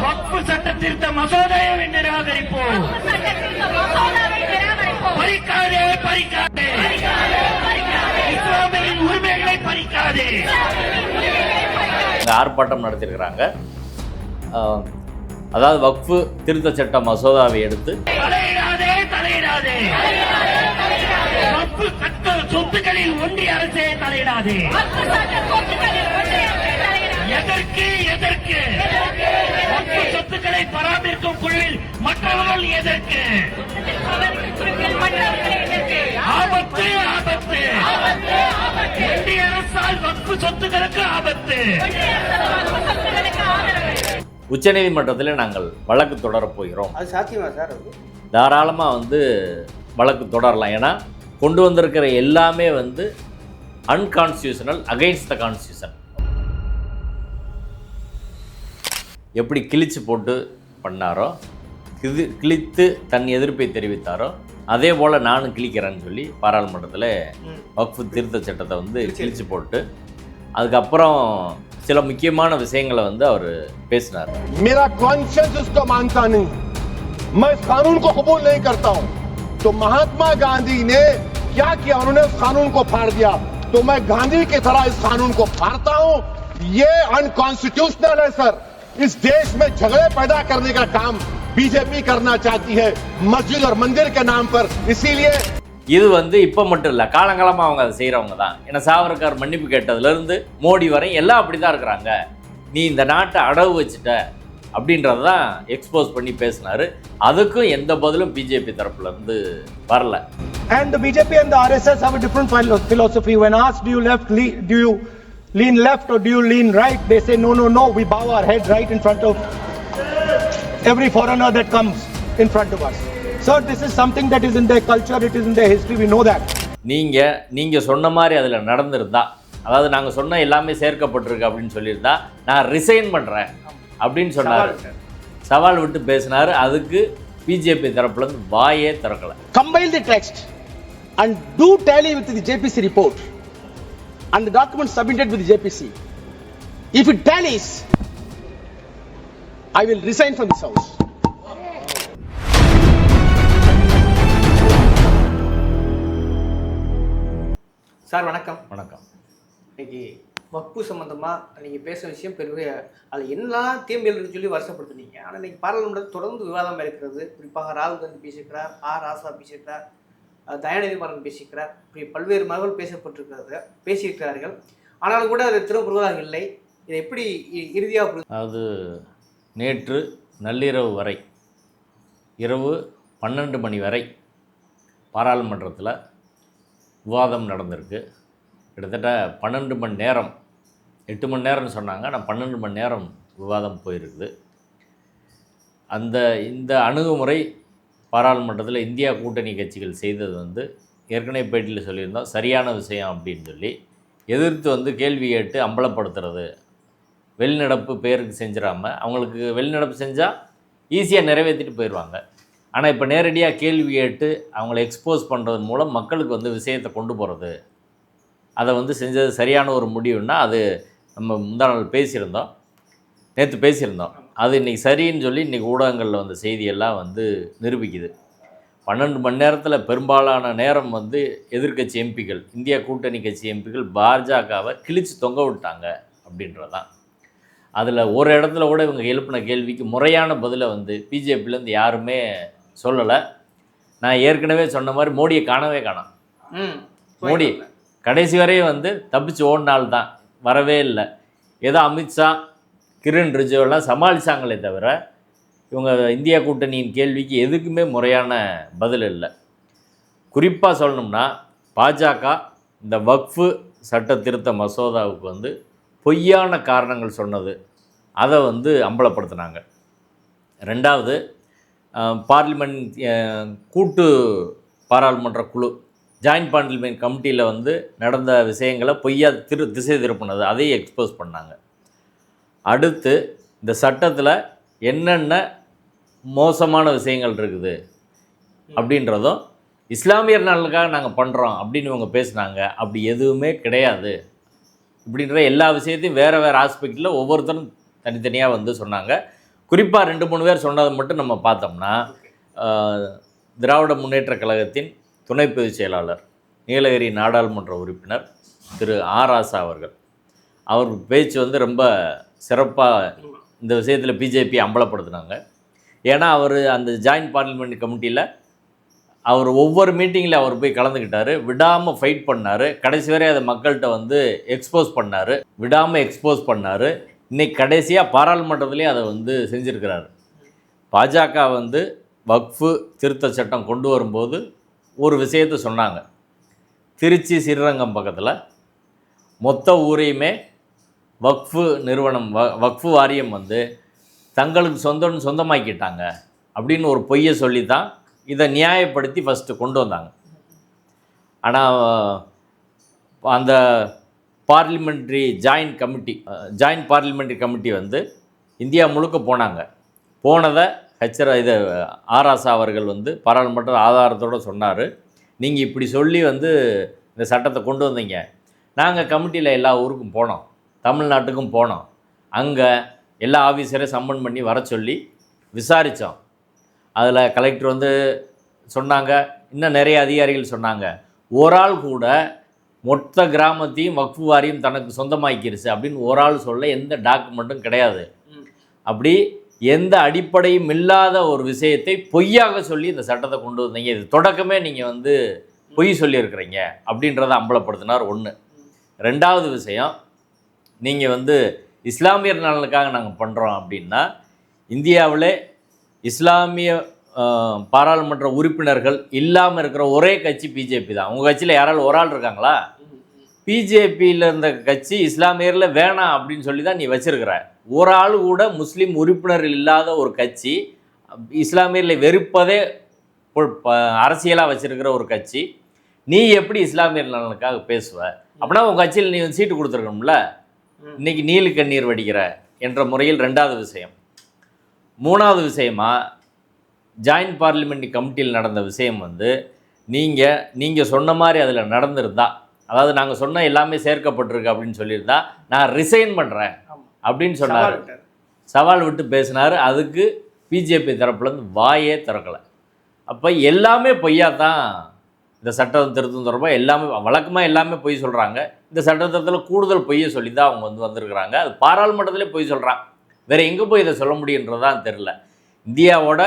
வக்ஃபு சட்ட திருத்த மசோதாவை நிராகரிப்போம். பறிக்காதே பறிக்காதே. இஸ்லாமியின் உரிமைகளை பறிக்காதே. ஆர்ப்பாட்டம் நடத்தியிருக்கிறாங்க அதாவது வக்ஃபு திருத்த சட்ட மசோதாவை எடுத்து தலையிடாதே தலையிடாதே. வக்ஃபு சட்ட சொத்துக்களில் ஒன்றிய அரசே தலையிடாதே. எதற்கு எதற்கு? எதற்கு? ஆபத்து ஆபத்து. ஒன்றிய அரசால் வக்ஃபு சொத்துக்களுக்கு ஆபத்து. உச்சநீதிமன்றத்தில் நாங்கள் வழக்கு தொடரப் போகிறோம். அது சாத்தியமா சார் தாராளமாக வந்து வழக்கு தொடரலாம். ஏன்னா கொண்டு வந்திருக்கிற எல்லாமே வந்து அன்கான்ஸ்டியூஷனல் அகைன்ஸ்ட் த கான்ஸ்டியூஷன் எப்படி கிழிச்சு போட்டு பண்ணாரோ கிழி கிழித்து தன் எதிர்ப்பை தெரிவித்தாரோ அதே போல் நானும் கிழிக்கிறேன்னு சொல்லி பாராளுமன்றத்தில் வக்ஃபு திருத்த சட்டத்தை வந்து கிழிச்சு போட்டு அதுக்கப்புறம் சில முக்கியமான விஷயங்களை வந்து அவர் பேசினார் मेरा कॉन्शियस उसको मानता नहीं मैं इस कानून को कबूल नहीं करता हूं तो महात्मा गांधी ने क्या किया उन्होंने उस कानून को फाड़ दिया तो मैं गांधी की तरह इस कानून को फाड़ता हूं ये अनकॉन्स्टिट्यूशनल है सर इस देश में झगड़े पैदा करने का काम बीजेपी करना चाहती है मस्जिद और मंदिर के नाम पर इसीलिए இது வந்து இப்போ மட்டும் இல்லை காலங்காலமாக அவங்க அதை செய்கிறவங்க தான் ஏன்னா சாவர்கர் மன்னிப்பு கேட்டதுலேருந்து மோடி வரை எல்லாம் அப்படி தான் இருக்கிறாங்க நீ இந்த நாட்டை அடவு வச்சுட்ட அப்படின்றத தான் எக்ஸ்போஸ் பண்ணி பேசினாரு அதுக்கும் எந்த பதிலும் பிஜேபி தரப்புலேருந்து வரல And the BJP and the RSS have a different philo- philosophy. When asked, do you left, le- do you lean left or do you lean right? They say, no, no, no. We bow our head right in front of every foreigner that comes in front of us. So this is something that is in their culture. It is in their history. We know that. நீங்கள் நீங்கள் சொன்ன மாதிரி அதில் நடந்திருந்தா அதாவது நாங்கள் சொன்ன எல்லாமே சேர்க்கப்பட்டிருக்கு அப்படின்னு சொல்லியிருந்தா நான் ரிசைன் பண்ணுறேன் அப்படின்னு சொன்னார் சவால் விட்டு பேசினார் அதுக்கு பிஜேபி தரப்புலேருந்து வாயே திறக்கலை text and do tally with the JPC report and the documents submitted with the JPC. If it tallies, I will resign from this house. Sir வணக்கம். வணக்கம். இன்னைக்கு வக்பு சம்பந்தமா நீங்க பேசுற விஷயம் பெரிய அது என்னெல்லாம் தீமைகள் இருக்குன்னு சொல்லி வருஷப்படுத்துனீங்க. ஆனா இன்னைக்கு பாராளுமன்றத்தில் தொடர்ந்து விவாதம் இருக்கிறது குறிப்பாக ராகுல் காந்தி பேசியிருக்கிறார் ஆர் ராசா பேசியிருக்கிறார் தயாநிதி மாறன் பேசியிருக்கிறார். இப்படி பல்வேறு மகள் பேசப்பட்டிருக்கிறது பேசியிருக்கிறார்கள். ஆனாலும் கூட அது திரும்புவதாக இல்லை. இதை எப்படி இ- இறுதியாக அதாவது நேற்று நள்ளிரவு வரை இரவு பன்னெண்டு மணி வரை பாராளுமன்றத்தில் விவாதம் நடந்திருக்கு. கிட்டத்தட்ட பன்னெண்டு மணி நேரம் எட்டு மணி நேரம்னு சொன்னாங்க. ஆனால் பன்னெண்டு மணி நேரம் விவாதம் போயிருக்குது. அந்த இந்த அணுகுமுறை பாராளுமன்றத்தில் இந்தியா கூட்டணி கட்சிகள் செய்தது வந்து ஏற்கனவே பேட்டியில் சொல்லியிருந்தோம். சரியான விஷயம் அப்படின்னு சொல்லி எதிர்த்து வந்து கேள்வி கேட்டு அம்பலப்படுத்துறது வெளிநடப்பு பேருக்கு செஞ்சிடாமல் அவங்களுக்கு வெளிநடப்பு செஞ்சால் ஈஸியாக நிறைவேற்றிட்டு போயிடுவாங்க ஆனால் இப்போ நேரடியாக கேள்வி கேட்டு அவங்கள எக்ஸ்போஸ் பண்ணுறது மூலம் மக்களுக்கு வந்து விஷயத்தை கொண்டு போகிறது அதை வந்து செஞ்சது சரியான ஒரு முடிவுன்னா அது நம்ம முந்தா நாள் பேசியிருந்தோம். நேற்று பேசியிருந்தோம். அது இன்றைக்கி சரின்னு சொல்லி இன்றைக்கி ஊடகங்களில் வந்த செய்தியெல்லாம் வந்து நிரூபிக்குது. பன்னெண்டு மணி நேரத்தில் பெரும்பாலான நேரம் வந்து எதிர்க்கட்சி எம்பிக்கள் இந்தியா கூட்டணி கட்சி எம்பிக்கள் பாஜகவை கிழித்து தொங்க விட்டாங்க அப்படின்றதான் அதில் ஒரு இடத்துல கூட இவங்க எழுப்பின கேள்விக்கு முறையான பதிலை வந்து பிஜேபியிலேருந்து யாருமே சொல்லலை. நான் ஏற்கனவே சொன்ன மாதிரி மோடியை காணவே காணோம். ம் மோடி கடைசி வரையும் வந்து தப்பிச்சு ஓடினாள் தான் வரவே இல்லை. ஏதோ அமித்ஷா கிரண் ரிஜுவெல்லாம் சமாளித்தாங்களே தவிர இவங்க இந்தியா கூட்டணியின் கேள்விக்கு எதுக்குமே முறையான பதில் இல்லை. குறிப்பாக சொல்லணும்னா பாஜக இந்த வக்ஃபு சட்ட திருத்த மசோதாவுக்கு வந்து பொய்யான காரணங்கள் சொன்னது அதை வந்து அம்பலப்படுத்தினாங்க. ரெண்டாவது பார்லிமெண்ட் கூட்டு பாராளுமன்ற குழு ஜாயின்ட் பார்லிமெண்ட் கமிட்டியில் வந்து நடந்த விஷயங்களை பொய்யா திரு திசை திருப்பினது அதையும் எக்ஸ்போஸ் பண்ணாங்க. அடுத்து இந்த சட்டத்தில் என்னென்ன மோசமான விஷயங்கள் இருக்குது அப்படின்றதும் இஸ்லாமியர் நலனுக்காக நாங்கள் பண்ணுறோம் அப்படின்னு இவங்க பேசுனாங்க. அப்படி எதுவுமே கிடையாது. இப்படின்ற எல்லா விஷயத்தையும் வேறு வேறு ஆஸ்பெக்டில் ஒவ்வொருத்தரும் தனித்தனியாக வந்து சொன்னாங்க. குறிப்பாக ரெண்டு மூணு பேர் சொன்னதை மட்டும் நம்ம பார்த்தோம்னா திராவிட முன்னேற்றக் கழகத்தின் துணை பொதுச் செயலாளர் நீலகிரி நாடாளுமன்ற உறுப்பினர் திரு ஆர் ஆசா அவர்கள். அவர் பேச்சு வந்து ரொம்ப சிறப்பாக இந்த விஷயத்தில் பிஜேபி அம்பலப்படுத்தினாங்க. ஏன்னா அவர் அந்த ஜாயின்ட் பார்லிமெண்ட் கமிட்டியில் அவர் ஒவ்வொரு மீட்டிங்கில் அவர் போய் கலந்துக்கிட்டார். விடாமல் ஃபைட் பண்ணார். கடைசி வரை அதை மக்கள்கிட்ட வந்து எக்ஸ்போஸ் பண்ணார். விடாமல் எக்ஸ்போஸ் பண்ணார். இன்றைக்கி கடைசியாக பாராளுமன்றத்துலேயே அதை வந்து செஞ்சுருக்கிறாரு. பாஜக வந்து வக்ஃபு திருத்த சட்டம் கொண்டு வரும்போது ஒரு விஷயத்தை சொன்னாங்க. திருச்சி ஸ்ரீரங்கம் பக்கத்தில் மொத்த ஊரையுமே வக்ஃபு நிறுவனம் வ வக்ஃபு வாரியம் வந்து தங்களுக்கு சொந்தம்னு சொந்தமாக்கிட்டாங்க. அப்படின்னு ஒரு பொய்யை சொல்லி தான் இதை நியாயப்படுத்தி ஃபஸ்ட்டு கொண்டு வந்தாங்க. ஆனால் அந்த parliamentary joint committee joint parliamentary committee வந்து இந்தியா முழுக்க போனாங்க. போனதை ஹெச்ர இது ஆராசா அவர்கள் வந்து பாராளுமன்ற ஆதாரத்தோடு சொன்னார். நீங்கள் இப்படி சொல்லி வந்து இந்த சட்டத்தை கொண்டு வந்தீங்க. நாங்கள் கமிட்டியில் எல்லா ஊருக்கும் போனோம். தமிழ்நாட்டுக்கும் போனோம். அங்கே எல்லா ஆஃபீஸரையும் சம்மன் பண்ணி வர சொல்லி விசாரித்தோம் அதில் கலெக்டர் வந்து சொன்னாங்க இன்னும் நிறைய அதிகாரிகள் சொன்னாங்க ஒரு ஆள் கூட மொத்த கிராமத்தையும் வக்ஃபு வாரியம் தனக்கு சொந்தமாக்கிருச்சு அப்படின்னு ஒரு ஆள் சொல்ல எந்த டாக்குமெண்ட்டும் கிடையாது. அப்படி எந்த அடிப்படையும் இல்லாத ஒரு விஷயத்தை பொய்யாக சொல்லி இந்த சட்டத்தை கொண்டு வந்தீங்க. இது தொடக்கமே நீங்கள் வந்து பொய் சொல்லியிருக்கிறீங்க அப்படின்றத அம்பலப்படுத்தினார் ஒன்று ரெண்டாவது விஷயம் நீங்கள் வந்து இஸ்லாமியர் நலனுக்காக நாங்கள் பண்ணுறோம் அப்படின்னா இந்தியாவிலே இஸ்லாமிய பாராளுமன்ற உறுப்பினர்கள் இல்லாமல் இருக்கிற ஒரே கட்சி பிஜேபி தான். உங்கள் கட்சியில் யாராலும் ஒரு ஆள் இருக்காங்களா? பிஜேபியில் இருந்த கட்சி இஸ்லாமியரில் வேணாம் அப்படின்னு சொல்லி தான் நீ வச்சிருக்கிற. ஒரு ஆள் கூட முஸ்லீம் உறுப்பினர் இல்லாத ஒரு கட்சி இஸ்லாமியர்களை வெறுப்பதே அரசியலாக வச்சிருக்கிற ஒரு கட்சி நீ எப்படி இஸ்லாமியர் நலனுக்காக பேசுவ? அப்படின்னா உன் கட்சியில் நீ சீட்டு கொடுத்துருக்கணும்ல. இன்னைக்கு நீலு கண்ணீர் வடிக்கிற என்ற முறையில் ரெண்டாவது விஷயம். மூணாவது விஷயமா ஜாயின்ட் பார்லிமெண்ட் கமிட்டியில் நடந்த விஷயம் வந்து நீங்கள் நீங்கள் சொன்ன மாதிரி அதில் நடந்திருந்தா அதாவது நாங்கள் சொன்ன எல்லாமே சேர்க்கப்பட்டிருக்கு அப்படின்னு சொல்லியிருந்தா நான் ரிசைன் பண்ணுறேன். அப்படின்னு சொன்னார். சவால் விட்டு பேசினார். அதுக்கு பிஜேபி தரப்புலேருந்து வாயே திறக்கலை. அப்போ எல்லாமே பொய்யா தான் இந்த சட்டம் திருத்தம் தொடர்பாக எல்லாமே வழக்கமாக எல்லாமே பொய் சொல்கிறாங்க இந்த சட்டத்தில் கூடுதல் பொய்யை சொல்லி தான் அவங்க வந்து வந்திருக்கிறாங்க. அது பாராளுமன்றத்திலே பொய் சொல்கிறான் வேறு எங்கே போய் இதை சொல்ல முடியுன்றதான் தெரில இந்தியாவோட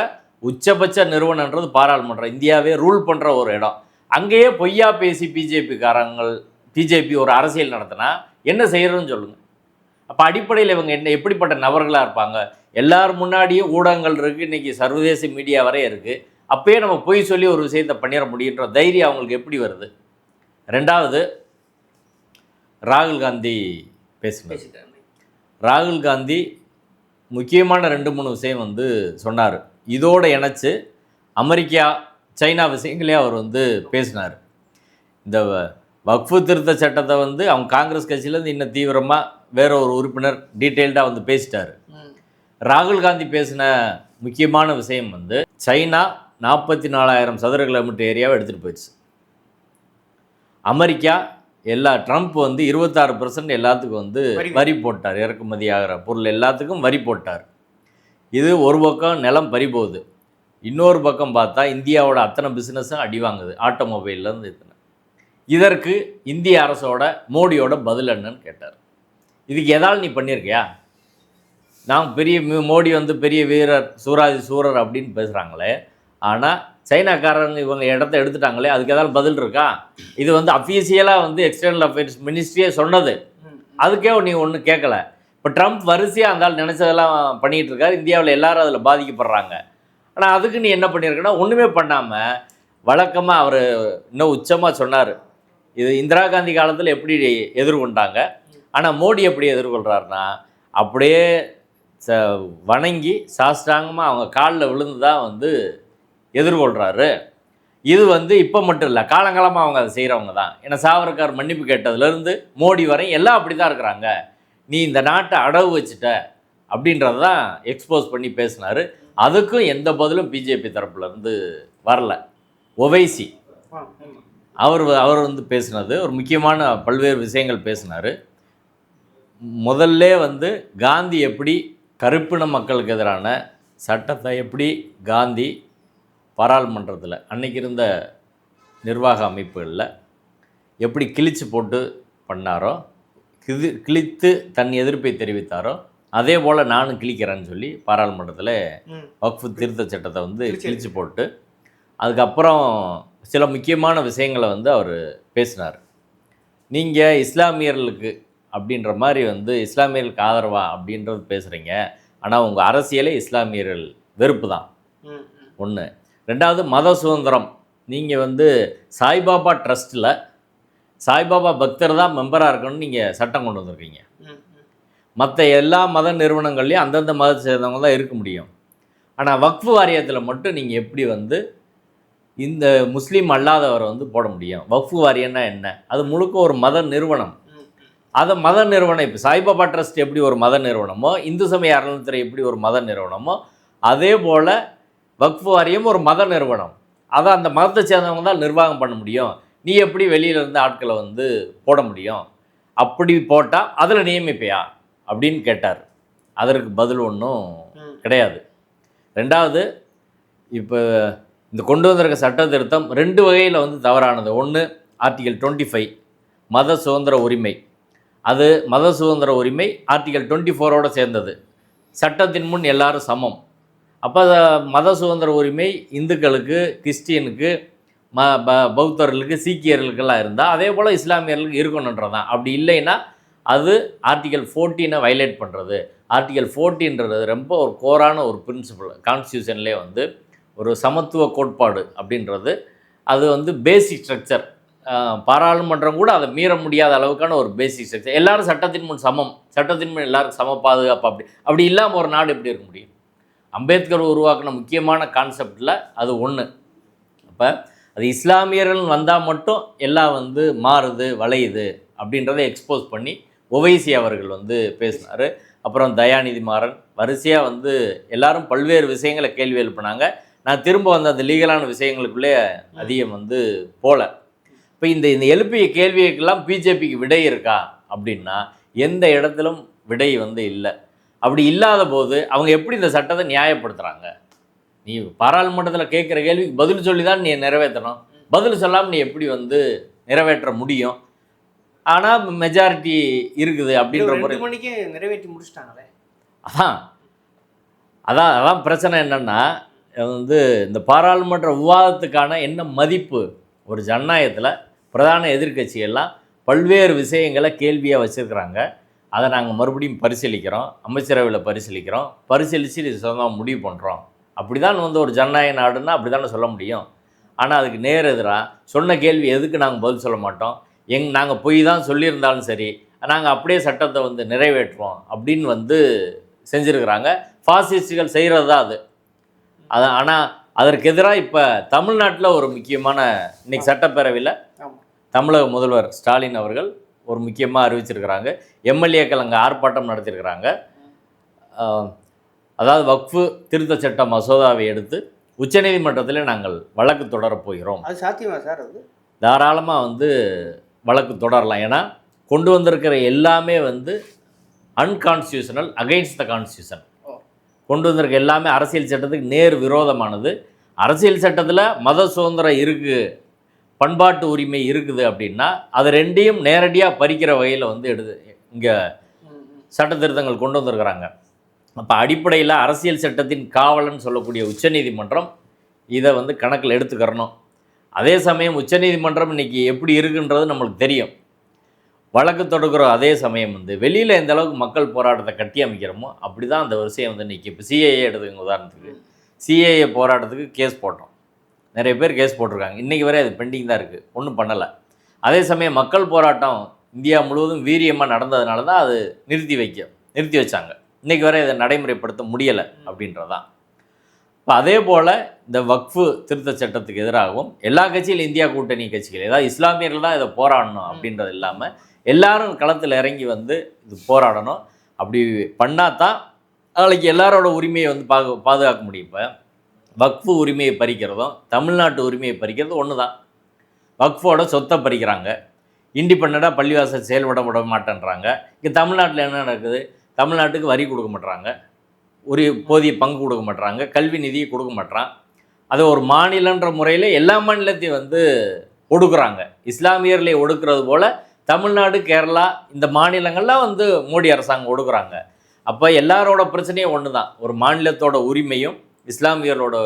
உச்சபட்ச நிறுவனன்றது பாராளுமன்றம். இந்தியாவே ரூல் பண்ணுற ஒரு இடம். அங்கேயே பொய்யா பேசி பிஜேபிக்காரங்கள் பிஜேபி ஒரு அரசியல் நடத்தினா என்ன செய்யறதுன்னு சொல்லுங்கள் அப்போ அடிப்படையில் இவங்க என்ன எப்படிப்பட்ட நபர்களாக இருப்பாங்க? எல்லார் முன்னாடியும் ஊடகங்கள் இருக்குது இன்றைக்கி சர்வதேச மீடியா வரை இருக்குது அப்பயே நம்ம பொய் சொல்லி ஒரு விஷயத்தை பண்ணிட முடியுன்ற தைரியம் அவங்களுக்கு எப்படி வருது? ரெண்டாவது ராகுல் காந்தி பேசிட்டாரு. ராகுல் காந்தி முக்கியமான ரெண்டு மூணு விஷயம் வந்து சொன்னார். இதோடு இணைச்சு அமெரிக்கா சைனா விஷயங்களே அவர் வந்து பேசினார். இந்த வக்ஃபு திருத்த சட்டத்தை வந்து அவங்க காங்கிரஸ் கட்சியிலேருந்து இன்னும் தீவிரமாக வேற ஒரு உறுப்பினர் டீட்டெயில்டாக வந்து பேசிட்டார். ராகுல் காந்தி பேசின முக்கியமான விஷயம் வந்து சைனா நாற்பத்தி நாலாயிரம் சதுர கிலோமீட்டர் ஏரியாவை எடுத்துகிட்டு போயிடுச்சு. அமெரிக்கா எல்லா ட்ரம்ப் வந்து இருபத்தாறு பர்சன்ட் எல்லாத்துக்கும் வந்து வரி. போட்டார். இறக்குமதி ஆகிற பொருள் எல்லாத்துக்கும் வரி போட்டார். இது ஒரு பக்கம் நிலம் பறி போகுது. இன்னொரு பக்கம் பார்த்தா இந்தியாவோட அத்தனை பிஸ்னஸும் அடி வாங்குது. ஆட்டோமொபைல்லேருந்து இத்தனை. இதற்கு இந்திய அரசோட மோடியோட பதில் என்னன்னு கேட்டார். இதுக்கு எதாவது நீ பண்ணியிருக்கியா நான் பெரிய மோடி வந்து பெரிய வீரர் சூராதி சூரர் அப்படின்னு பேசுகிறாங்களே ஆனால் சைனாக்காரங்க இவங்க இடத்த எடுத்துட்டாங்களே அதுக்கு ஏதாவது பதில் இருக்கா? இது வந்து அஃபீஷியலாக வந்து எக்ஸ்டர்னல் அஃபேர்ஸ் மினிஸ்ட்ரியே சொன்னது. அதுக்கே நீ ஒன்றும் கேட்கல இப்போ ட்ரம்ப் வரிசையாக அந்த ஆள் நினச்சதெல்லாம் பண்ணிகிட்டு இருக்காரு. இந்தியாவில் எல்லாரும் அதில் பாதிக்கப்படுறாங்க. ஆனால் அதுக்கு நீ என்ன பண்ணியிருக்கனா ஒன்றுமே பண்ணாமல் வழக்கமாக அவர் இன்னும் உச்சமாக சொன்னார். இது இந்திரா காந்தி காலத்தில் எப்படி எதிர்கொண்டாங்க? ஆனால் மோடி எப்படி எதிர்கொள்கிறாருன்னா அப்படியே ச வணங்கி சாஷ்டாங்கமாக அவங்க காலில் விழுந்து தான் வந்து எதிர்கொள்கிறாரு இது வந்து இப்போ மட்டும் இல்லை காலங்காலமாக அவங்க அதை செய்கிறவங்க தான். ஏன்னா சாவர்கர் மன்னிப்பு கேட்டதுலேருந்து மோடி வரை எல்லாம் அப்படி தான் இருக்கிறாங்க. நீ இந்த நாட்டை அடவு வச்சுட்ட அப்படின்றத தான் எக்ஸ்போஸ் பண்ணி பேசினார். அதுக்கும் எந்த பதிலும் பிஜேபி தரப்புலேருந்து வரல. ஒவைசி. அவர் அவர் வந்து பேசினது ஒரு முக்கியமான பல்வேறு விஷயங்கள் பேசினார். முதல்ல வந்து காந்தி எப்படி கருப்பின மக்களுக்கு எதிரான சட்டத்தை எப்படி காந்தி பாராளுமன்றத்தில் அன்னைக்கு இருந்த நிர்வாக அமைப்புகளில் எப்படி கிழிச்சு போட்டு பண்ணாரோ கிது கிழித்து தன் எதிர்ப்பை தெரிவித்தாரோ அதே போல் நானும் கிழிக்கிறேன்னு சொல்லி பாராளுமன்றத்தில். வக்ஃபு திருத்த சட்டத்தை வந்து கிழிச்சு கிழிச்சு போட்டு அதுக்கப்புறம் சில முக்கியமான விஷயங்களை வந்து அவர் பேசினார் நீங்கள் இஸ்லாமியர்களுக்கு அப்படின்ற மாதிரி வந்து இஸ்லாமியர்களுக்கு ஆதரவா அப்படின்றது பேசுகிறீங்க ஆனால் உங்கள் அரசியலே இஸ்லாமியர்கள் வெறுப்பு தான். ஒன்று ரெண்டாவது மத சுதந்திரம். நீங்கள் வந்து சாய்பாபா ட்ரஸ்ட்டில் சாய்பாபா பக்தர் தான் மெம்பராக இருக்கணும்னு நீங்கள் சட்டம் கொண்டு வந்திருக்கீங்க. மற்ற எல்லா மத நிறுவனங்கள்லையும் அந்தந்த மதத்தை சேர்ந்தவங்க தான் இருக்க முடியும். ஆனால் வக்ஃபு வாரியத்தில் மட்டும் நீங்கள் எப்படி வந்து இந்த முஸ்லீம் அல்லாதவரை வந்து போட முடியும்? வக்ஃபு வாரியம்னா என்ன? அது முழுக்க ஒரு மத நிறுவனம். அதை மத நிறுவனம் இப்போ சாய்பாபா ட்ரஸ்ட் எப்படி ஒரு மத நிறுவனமோ இந்து சமய அறநிலைத்துறை எப்படி ஒரு மத நிறுவனமோ அதே போல் வக்ஃபு வாரியம் ஒரு மத நிறுவனம். அதை அந்த மதத்தை சேர்ந்தவங்க தான் நிர்வாகம் பண்ண முடியும். நீ எப்படி வெளியில இருந்து ஆட்களை வந்து போட முடியும்? அப்படி போட்டால் அதில் நியமிப்பையா? அப்படின்னு கேட்டார். அதற்கு பதில் ஒன்றும். கிடையாது. ரெண்டாவது இப்போ இந்த கொண்டு வந்திருக்க சட்ட திருத்தம் ரெண்டு வகையில் வந்து தவறானது. ஒன்று ஆர்டிகல் டுவெண்ட்டி ஃபைவ் மத சுதந்திர உரிமை. அது மத சுதந்திர உரிமை ஆர்டிகல் டுவெண்ட்டி ஃபோரோட சேர்ந்தது. சட்டத்தின் முன் எல்லாரும் சமம். அப்போ மத சுதந்திர உரிமை இந்துக்களுக்கு கிறிஸ்டியனுக்கு ம ப பௌத்தர்களுக்கு சீக்கியர்களுக்கெல்லாம் இருந்தால் அதே போல் இஸ்லாமியர்களுக்கு இருக்கணுன்றதான் அப்படி இல்லைன்னா அது ஆர்டிகல் ஃபோர்டீனை வைலேட் பண்ணுறது ஆர்டிகல் ஃபோர்டீன்றது ரொம்ப ஒரு கோரான ஒரு பிரின்சிபல் கான்ஸ்டியூஷன்லேயே வந்து ஒரு சமத்துவ கோட்பாடு அப்படின்றது. அது வந்து பேசிக் ஸ்ட்ரக்சர் பாராளுமன்றம் கூட அதை மீற முடியாத அளவுக்கான ஒரு பேசிக் ஸ்ட்ரக்சர் எல்லாரும் சட்டத்தின் முன் சமம். சட்டத்தின் முன் எல்லாருக்கும் சம பாதுகாப்பு அப்படி. அப்படி இல்லாமல் ஒரு நாடு எப்படி இருக்க முடியும்? அம்பேத்கர் உருவாக்கின முக்கியமான கான்செப்டில் அது ஒன்று அப்போ அது இஸ்லாமியர்கள் வந்தால் மட்டும் எல்லாம் வந்து மாறுது வளையுது அப்படின்றத எக்ஸ்போஸ் பண்ணி ஒவைசி அவர்கள் வந்து பேசினார். அப்புறம் தயாநிதி மாறன் வரிசையாக வந்து எல்லாரும் பல்வேறு விஷயங்களை கேள்வி எழுப்பினாங்க. நான் திரும்ப வந்து அந்த லீகலான விஷயங்களுக்குள்ளே அதிகம் வந்து போகல இப்போ இந்த இந்த எழுப்பிய கேள்விகளுக்கெல்லாம் பிஜேபிக்கு விடை இருக்கா அப்படின்னா எந்த இடத்திலும் விடை வந்து இல்லை. அப்படி இல்லாத போது அவங்க எப்படி இந்த சட்டத்தை நியாயப்படுத்துகிறாங்க நீ பாராளுமன்றத்தில் கேட்குற கேள்விக்கு பதில் சொல்லி தான் நீ நிறைவேற்றணும். பதில் சொல்லாமல் நீ எப்படி வந்து நிறைவேற்ற முடியும்? ஆனால் மெஜாரிட்டி இருக்குது அப்படின்ற முறை மணிக்கே நிறைவேற்றி முடிச்சிட்டாங்களே. அதான். அதான் அதான் பிரச்சனை என்னன்னா வந்து இந்த பாராளுமன்ற விவாதத்துக்கான என்ன மதிப்பு? ஒரு ஜனநாயகத்தில் பிரதான எதிர்க்கட்சிகள்லாம் பல்வேறு விஷயங்களை கேள்வியாக வச்சுருக்கிறாங்க. அதை நாங்கள் மறுபடியும் பரிசீலிக்கிறோம் அமைச்சரவையில் பரிசீலிக்கிறோம். பரிசீலித்து இது சொந்தமாக முடிவு பண்ணுறோம் அப்படி தான் வந்து ஒரு ஜனநாயக நாடுன்னா அப்படி தானே சொல்ல முடியும். ஆனால் அதுக்கு நேர் எதிராக சொன்ன கேள்வி எதுக்கு நாங்கள் பதில் சொல்ல மாட்டோம்? எங் நாங்கள் பொய் தான் சொல்லியிருந்தாலும் சரி நாங்கள் அப்படியே சட்டத்தை வந்து நிறைவேற்றுவோம் அப்படின்னு வந்து செஞ்சுருக்கிறாங்க. ஃபாசிஸ்டுகள் செய்கிறது தான் அது. அது ஆனால் அதற்கு எதிராக இப்போ தமிழ்நாட்டில் ஒரு முக்கியமான இன்னைக்கு சட்டப்பேரவையில் தமிழக முதல்வர் ஸ்டாலின் அவர்கள் ஒரு முக்கியமாக அறிவிச்சிருக்கிறாங்க. எம்எல்ஏக்கள் அங்கே ஆர்ப்பாட்டம் நடத்தியிருக்கிறாங்க அதாவது வக்ஃபு திருத்த சட்ட மசோதாவை எடுத்து உச்சநீதிமன்றத்தில் நாங்கள் வழக்கு தொடரப் போகிறோம். அது சாத்தியமா சார் அது? தாராளமாக வந்து வழக்கு தொடரலாம். ஏன்னா கொண்டு வந்திருக்கிற எல்லாமே வந்து அன்கான்ஸ்டியூஷனல் அகைன்ஸ்ட் த கான்ஸ்டியூஷன். கொண்டு வந்திருக்க எல்லாமே அரசியல் சட்டத்துக்கு நேர் விரோதமானது. அரசியல் சட்டத்தில் மத சுதந்திரம் இருக்குது பண்பாட்டு உரிமை இருக்குது அப்படின்னா அது ரெண்டையும் நேரடியாக பறிக்கிற வகையில் வந்து எடுத்து இங்கே சட்ட திருத்தங்கள் கொண்டு வந்திருக்கிறாங்க. அப்போ அடிப்படையில் அரசியல் சட்டத்தின் காவலன்னு சொல்லக்கூடிய உச்சநீதிமன்றம் இதை வந்து கணக்கில் எடுத்துக்கிறணும். அதே சமயம் உச்சநீதிமன்றம் இன்றைக்கி எப்படி இருக்குன்றது நம்மளுக்கு தெரியும். வழக்கு தொடுக்கிற அதே சமயம் வந்து வெளியில் எந்த அளவுக்கு மக்கள் போராட்டத்தை கட்டி அமைக்கிறோமோ அப்படி தான் அந்த விஷயம் வந்து இன்றைக்கி இப்போ சிஏஏ எடுத்துக்கங்க உதாரணத்துக்கு. சிஏஏ போராட்டத்துக்கு கேஸ் போட்டோம். நிறைய பேர் கேஸ் போட்டிருக்காங்க. இன்றைக்கி வரை அது பெண்டிங் தான் இருக்குது ஒன்றும் பண்ணலை. அதே சமயம் மக்கள் போராட்டம் இந்தியா முழுவதும் வீரியமாக நடந்ததுனால தான் அது நிறுத்தி வைக்க நிறுத்தி வச்சாங்க. இன்றைக்கி வரை இதை நடைமுறைப்படுத்த முடியலை அப்படின்றதான். இப்போ அதே போல் இந்த வக்ஃபு திருத்த சட்டத்துக்கு எதிராகவும் எல்லா கட்சியிலும் இந்தியா கூட்டணி கட்சிகள் ஏதாவது இஸ்லாமியர்கள் தான் இதை போராடணும் அப்படின்றது இல்லாமல் எல்லாரும் களத்தில் இறங்கி வந்து இது போராடணும். அப்படி பண்ணால் தான் நாளைக்கு எல்லாரோட உரிமையை வந்து பாது பாதுகாக்க முடியும் இப்போ. வக்ஃபு உரிமையை பறிக்கிறதும் தமிழ்நாட்டு உரிமையை பறிக்கிறதும் ஒன்று தான் வக்ஃபோட சொத்தை பறிக்கிறாங்க. இண்டிபெண்ட்டாக பள்ளிவாசல் செயல்பட விட மாட்டேன்றாங்க. இங்கே தமிழ்நாட்டில் என்ன நடக்குது? தமிழ்நாட்டுக்கு வரி கொடுக்க மாட்றாங்க. ஒரு போதிய பங்கு கொடுக்க மாட்றாங்க. கல்வி நிதியை கொடுக்க மாட்றான். அது ஒரு மாநிலன்ற முறையில் எல்லா மாநிலத்தையும் வந்து ஒடுக்குறாங்க. இஸ்லாமியர்களை ஒடுக்கிறது போல் தமிழ்நாடு கேரளா இந்த மாநிலங்கள்லாம் வந்து மோடி அரசாங்கம் ஒடுக்குறாங்க. அப்போ எல்லாரோட பிரச்சனையும் ஒன்று தான் ஒரு மாநிலத்தோட உரிமையும் இஸ்லாமியர்களோட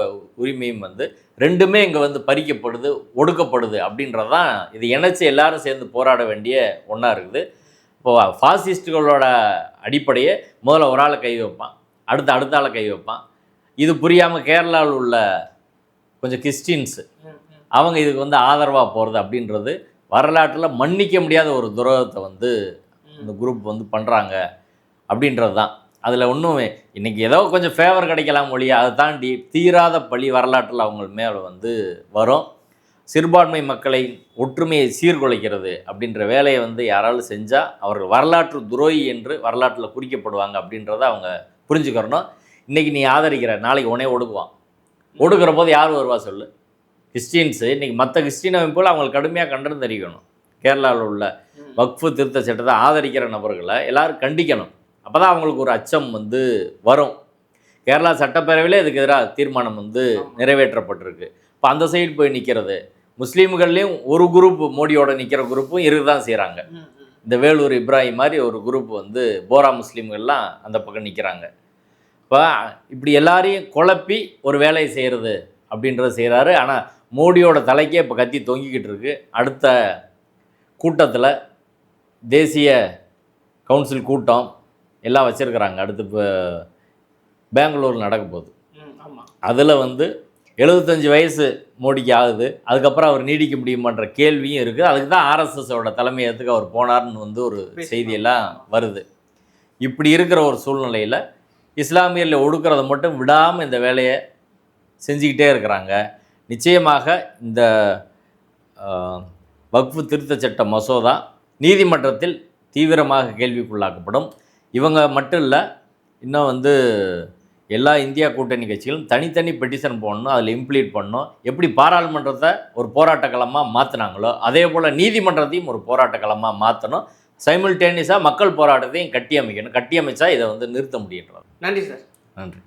உரிமையும் வந்து ரெண்டுமே இங்கே வந்து பறிக்கப்படுது ஒடுக்கப்படுது அப்படின்றது தான் இது இணைச்சி எல்லாரும் சேர்ந்து போராட வேண்டிய ஒன்றா இருக்குது. இப்போ ஃபாசிஸ்டுகளோட அடிப்படையே முதல்ல ஒரு ஆளை கை வைப்பான் அடுத்து அடுத்த ஆளை கை வைப்பான். இது புரியாமல் கேரளாவில் உள்ள கொஞ்சம் கிறிஸ்டின்ஸு அவங்க இதுக்கு வந்து ஆதரவாக போகிறது அப்படின்றது வரலாற்றில் மன்னிக்க முடியாத ஒரு துரோகத்தை வந்து இந்த குரூப் வந்து பண்ணுறாங்க அப்படின்றது தான் அதில் ஒன்றும் இன்றைக்கி ஏதோ கொஞ்சம் ஃபேவர் கிடைக்கலாம் ஒழிய அதை தாண்டி தீராத பழி வரலாற்றில் அவங்க மேலே வந்து வரும். சிறுபான்மை மக்களை ஒற்றுமையை சீர்குலைக்கிறது அப்படின்ற வேலையை வந்து யாராலும் செஞ்சால் அவர்கள் வரலாற்று துரோகி என்று வரலாற்றில் குறிக்கப்படுவாங்க அப்படின்றத அவங்க புரிஞ்சுக்கிறணும். இன்றைக்கி நீ ஆதரிக்கிற நாளைக்கு உடனே ஒடுக்குவான். ஒடுக்குற போது யார் வருவா சொல்லு? கிறிஸ்டின்ஸு. இன்றைக்கி மற்ற கிறிஸ்டின் அமைப்புகள் அவங்களுக்கு கடுமையாக கண்டனம் தெரிவிக்கணும். கேரளாவில் உள்ள வக்ஃபு திருத்த சட்டத்தை ஆதரிக்கிற நபர்களை எல்லாரும் கண்டிக்கணும். அப்போ தான் அவங்களுக்கு ஒரு அச்சம் வந்து வரும். கேரளா சட்டப்பேரவையிலே இதுக்கு எதிராக தீர்மானம் வந்து நிறைவேற்றப்பட்டிருக்கு. இப்போ அந்த சைடு போய் நிற்கிறது முஸ்லீம்கள்லேயும் ஒரு குரூப் மோடியோட நிற்கிற குரூப்பும் இருக்க தான் செய்கிறாங்க இந்த வேலூர் இப்ராஹிம் மாதிரி ஒரு குரூப் வந்து போரா முஸ்லீம்கள்லாம் அந்த பக்கம் நிற்கிறாங்க இப்போ இப்படி எல்லாரையும் குழப்பி ஒரு வேலையை செய்கிறது அப்படின்றத செய்கிறாரு ஆனால் மோடியோட தலைக்கே இப்போ கத்தி தொங்கிக்கிட்டு இருக்கு. அடுத்த கூட்டத்தில் தேசிய கவுன்சில் கூட்டம் எல்லாம் வச்சுருக்கிறாங்க. அடுத்து இப்போ பெங்களூர் நடக்க போகுது. ஆமாம் அதில் வந்து எழுபத்தஞ்சு வயசு மோடிக்கு ஆகுது. அதுக்கப்புறம் அவர் நீடிக்க முடியுமான்ற கேள்வியும் இருக்குது அதுக்கு தான் ஆர்எஸ்எஸோட தலைமையத்துக்கு அவர் போனார்னு வந்து ஒரு செய்தியெல்லாம் வருது. இப்படி இருக்கிற ஒரு சூழ்நிலையில் இஸ்லாமியரில் ஒடுக்கிறத மட்டும் விடாமல் இந்த வேலையை செஞ்சுக்கிட்டே இருக்கிறாங்க. நிச்சயமாக இந்த வக்ஃபு திருத்த சட்ட மசோதா நீதிமன்றத்தில் தீவிரமாக கேள்விக்குள்ளாக்கப்படும். இவங்க மட்டும் இல்லை இன்னும் வந்து எல்லா இந்தியா கூட்டணி கட்சிகளும் தனித்தனி பெட்டிஷன் போடணும் அதில் இம்ப்ளீட் பண்ணணும். எப்படி பாராளுமன்றத்தை ஒரு போராட்ட களமாக மாற்றினாங்களோ அதே போல் நீதிமன்றத்தையும் ஒரு போராட்ட களமாக மாற்றணும் சைமில்டேனியஸாக மக்கள் போராட்டத்தையும் கட்டியமைக்கணும் கட்டியமைச்சா இதை வந்து நிறுத்த முடியுன்றது நன்றி சார். நன்றி.